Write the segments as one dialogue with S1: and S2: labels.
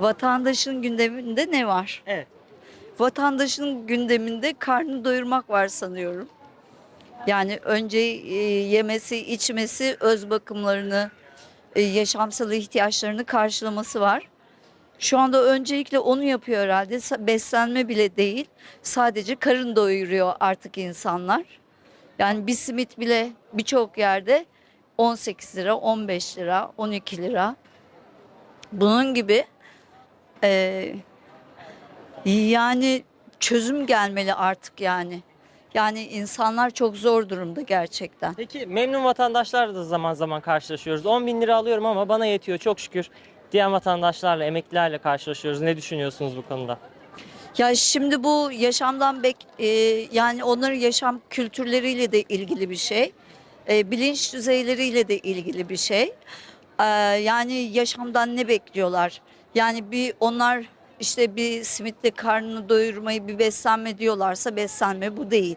S1: Vatandaşın gündeminde ne var?
S2: Evet.
S1: Vatandaşın gündeminde karnını doyurmak var sanıyorum. Yani önce e, yemesi, içmesi, öz bakımlarını, e, yaşamsal ihtiyaçlarını karşılaması var. Şu anda öncelikle onu yapıyor herhalde. Beslenme bile değil. Sadece karın doyuruyor artık insanlar. Yani bir simit bile birçok yerde 18 lira, 15 lira, 12 lira. Bunun gibi e, yani çözüm gelmeli artık yani. Yani insanlar çok zor durumda gerçekten.
S2: Peki memnun vatandaşlarla da zaman zaman karşılaşıyoruz. 10 bin lira alıyorum ama bana yetiyor çok şükür. Diğer vatandaşlarla, emeklilerle karşılaşıyoruz. Ne düşünüyorsunuz bu konuda?
S1: Ya şimdi bu yaşamdan bek e, yani onların yaşam kültürleriyle de ilgili bir şey. E, bilinç düzeyleriyle de ilgili bir şey. E, yani yaşamdan ne bekliyorlar? Yani bir onlar işte bir simitle karnını doyurmayı bir beslenme diyorlarsa beslenme bu değil.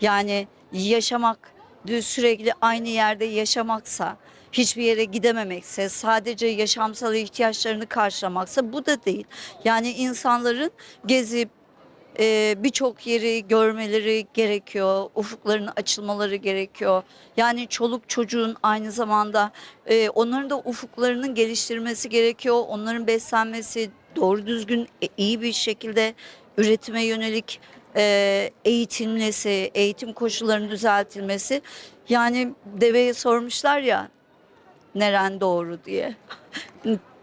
S1: Yani yaşamak sürekli aynı yerde yaşamaksa, hiçbir yere gidememekse, sadece yaşamsal ihtiyaçlarını karşılamaksa bu da değil. Yani insanların gezip e, birçok yeri görmeleri gerekiyor, ufukların açılmaları gerekiyor. Yani çoluk çocuğun aynı zamanda e, onların da ufuklarının geliştirmesi gerekiyor. Onların beslenmesi doğru düzgün e, iyi bir şekilde üretime yönelik e, eğitilmesi, eğitim koşullarının düzeltilmesi. Yani deveye sormuşlar ya neren doğru diye.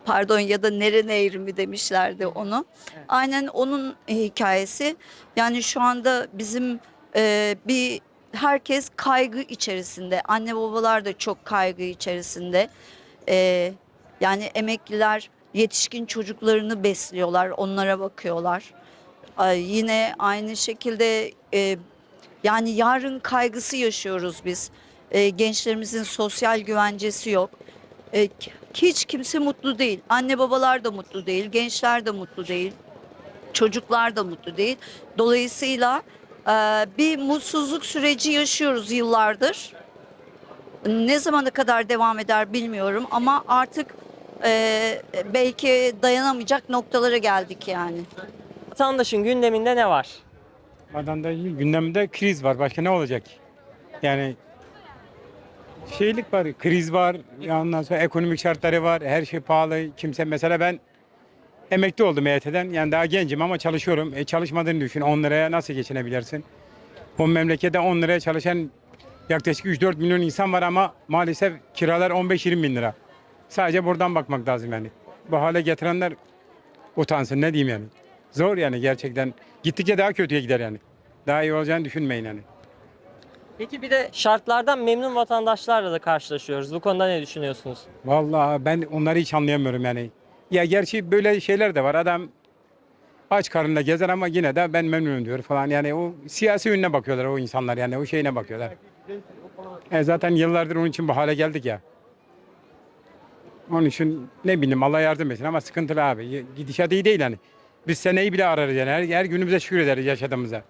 S1: Pardon ya da neren eğri mi demişlerdi onu. Aynen onun hikayesi. Yani şu anda bizim e, bir herkes kaygı içerisinde. Anne babalar da çok kaygı içerisinde. E, yani emekliler yetişkin çocuklarını besliyorlar, onlara bakıyorlar. Ay, yine aynı şekilde e, yani yarın kaygısı yaşıyoruz biz. E, gençlerimizin sosyal güvencesi yok. E, hiç kimse mutlu değil. Anne babalar da mutlu değil, gençler de mutlu değil, çocuklar da mutlu değil. Dolayısıyla e, bir mutsuzluk süreci yaşıyoruz yıllardır. Ne zamana kadar devam eder bilmiyorum ama artık e, belki dayanamayacak noktalara geldik yani.
S2: Vatandaşın gündeminde ne var?
S3: Vatandaşın gündeminde kriz var. Başka ne olacak? Yani şeylik var, kriz var. Ondan sonra ekonomik şartları var. Her şey pahalı. Kimse mesela ben emekli oldum EYT'den. Yani daha gencim ama çalışıyorum. E çalışmadığını düşün. 10 liraya nasıl geçinebilirsin? Bu memlekette 10 liraya çalışan yaklaşık 3-4 milyon insan var ama maalesef kiralar 15-20 bin lira. Sadece buradan bakmak lazım yani. Bu hale getirenler utansın ne diyeyim yani. Zor yani gerçekten. Gittikçe daha kötüye gider yani. Daha iyi olacağını düşünmeyin yani.
S2: Peki bir de şartlardan memnun vatandaşlarla da karşılaşıyoruz. Bu konuda ne düşünüyorsunuz?
S3: Vallahi ben onları hiç anlayamıyorum yani. Ya gerçi böyle şeyler de var. Adam aç karnında gezer ama yine de ben memnunum diyor falan. Yani o siyasi yönüne bakıyorlar o insanlar yani o şeyine bakıyorlar. E zaten yıllardır onun için bu hale geldik ya. Onun için ne bileyim Allah yardım etsin ama sıkıntılı abi. Gidişat iyi değil yani. Biz seneyi bile ararız yani. Her, her günümüze şükür ederiz yaşadığımıza.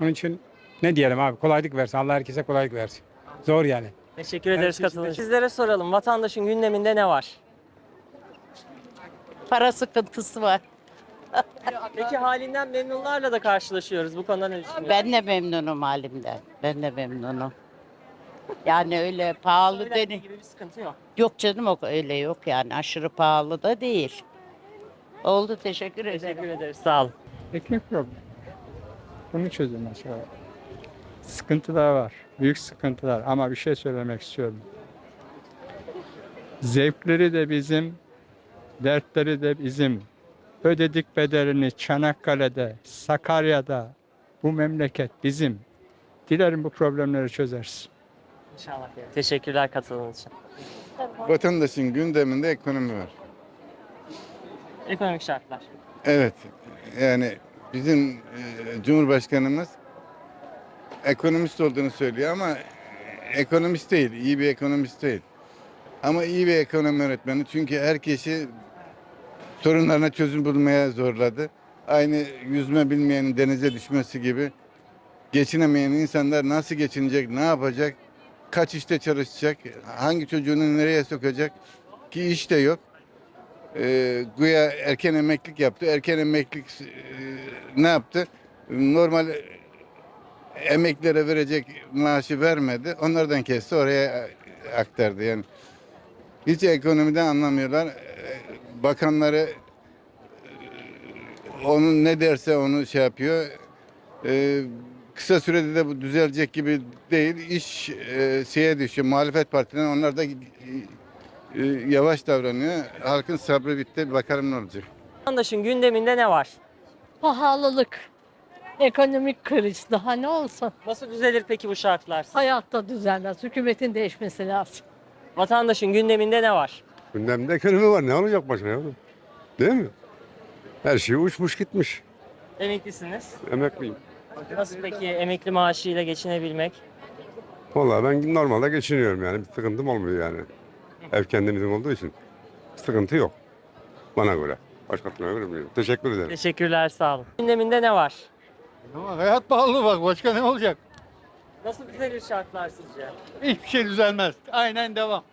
S3: Onun için ne diyelim abi kolaylık versin. Allah herkese kolaylık versin. Zor yani.
S2: Teşekkür ederiz
S3: şey için
S2: katıldığınız için. Sizlere soralım. Vatandaşın gündeminde ne var?
S4: Para sıkıntısı var.
S2: Peki halinden memnunlarla da karşılaşıyoruz. Bu konuda ne düşünüyorsunuz?
S4: Ben de memnunum halimden. Ben de memnunum. Yani öyle pahalı deni.
S2: gibi bir sıkıntı yok.
S4: Yok canım o öyle yok yani aşırı pahalı da değil. Oldu teşekkür ederim.
S2: Teşekkür ederiz. Sağ olun.
S5: Ekmek problemi. Bunu çözülmesi lazım. Sıkıntılar var. Büyük sıkıntılar ama bir şey söylemek istiyorum. Zevkleri de bizim, dertleri de bizim. Ödedik bedelini Çanakkale'de, Sakarya'da. Bu memleket bizim. Dilerim bu problemleri çözeriz.
S2: İnşallah. Teşekkürler katıldığınız için.
S6: Vatandaşın gündeminde ekonomi var.
S2: Ekonomik şartlar.
S6: Evet. Yani bizim e, Cumhurbaşkanımız ekonomist olduğunu söylüyor ama ekonomist değil, iyi bir ekonomist değil. Ama iyi bir ekonomi öğretmeni çünkü herkesi sorunlarına çözüm bulmaya zorladı. Aynı yüzme bilmeyenin denize düşmesi gibi geçinemeyen insanlar nasıl geçinecek, ne yapacak, kaç işte çalışacak, hangi çocuğunu nereye sokacak ki iş de yok. e, güya erken emeklilik yaptı. Erken emeklilik e, ne yaptı? Normal emeklilere verecek maaşı vermedi. Onlardan kesti oraya aktardı. Yani hiç ekonomiden anlamıyorlar. Bakanları e, onun ne derse onu şey yapıyor. E, kısa sürede de bu düzelecek gibi değil. İş e, şeye düşüyor. Muhalefet partileri onlar da e, e, yavaş davranıyor. Halkın sabrı bitti. Bakalım ne olacak.
S2: Vatandaşın gündeminde ne var?
S7: Pahalılık, ekonomik kriz daha ne olsa
S2: Nasıl düzelir peki bu şartlar?
S7: hayatta düzelmez. Hükümetin değişmesi lazım.
S2: Vatandaşın gündeminde ne var?
S8: Gündemde ekonomi var. Ne olacak başka yavrum? Değil mi? Her şey uçmuş gitmiş.
S2: Emeklisiniz.
S8: Emekliyim.
S2: Nasıl peki emekli maaşıyla geçinebilmek?
S8: Vallahi ben normalde geçiniyorum yani. Bir sıkıntım olmuyor yani. Ev kendimizin olduğu için. Sıkıntı yok. Bana göre. Başkasına göre bilmiyorum. Teşekkür ederim.
S2: Teşekkürler sağ olun. Gündeminde ne var?
S9: Ama hayat pahalı bak başka ne olacak?
S2: Nasıl düzelir şartlar sizce?
S9: Hiçbir şey düzelmez. Aynen devam.